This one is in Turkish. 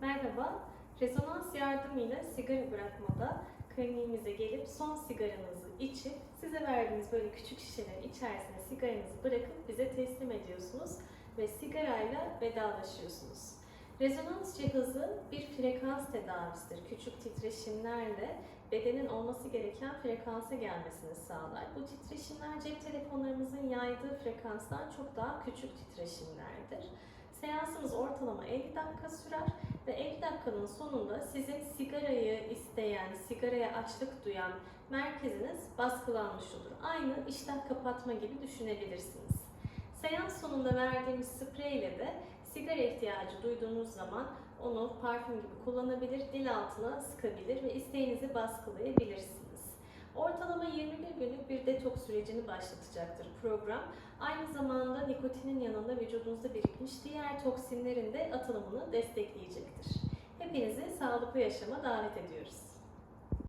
Merhaba, rezonans yardımıyla sigara bırakmada kliniğimize gelip son sigaranızı içip size verdiğimiz böyle küçük şişelerin içerisine sigaranızı bırakıp bize teslim ediyorsunuz ve sigarayla vedalaşıyorsunuz. Rezonans cihazı bir frekans tedavisidir. Küçük titreşimlerle bedenin olması gereken frekansa gelmesini sağlar. Bu titreşimler cep telefonlarımızın yaydığı frekanstan çok daha küçük titreşimlerdir. Seansımız ortalama 50 dakika sürer ve 50 dakikanın sonunda sizin sigarayı isteyen, sigaraya açlık duyan merkeziniz baskılanmış olur. Aynı iştah kapatma gibi düşünebilirsiniz. Seans sonunda verdiğimiz spreyle de sigara ihtiyacı duyduğunuz zaman onu parfüm gibi kullanabilir, dil altına sıkabilir ve isteğinizi baskılayabilirsiniz. Ortalama 21 günlük bir detoks sürecini başlatacaktır program. Aynı zamanda nikotinin yanında vücudunuzda birikmiş diğer toksinlerin de atılımını destekleyecektir. Hepinizi sağlıklı yaşama davet ediyoruz.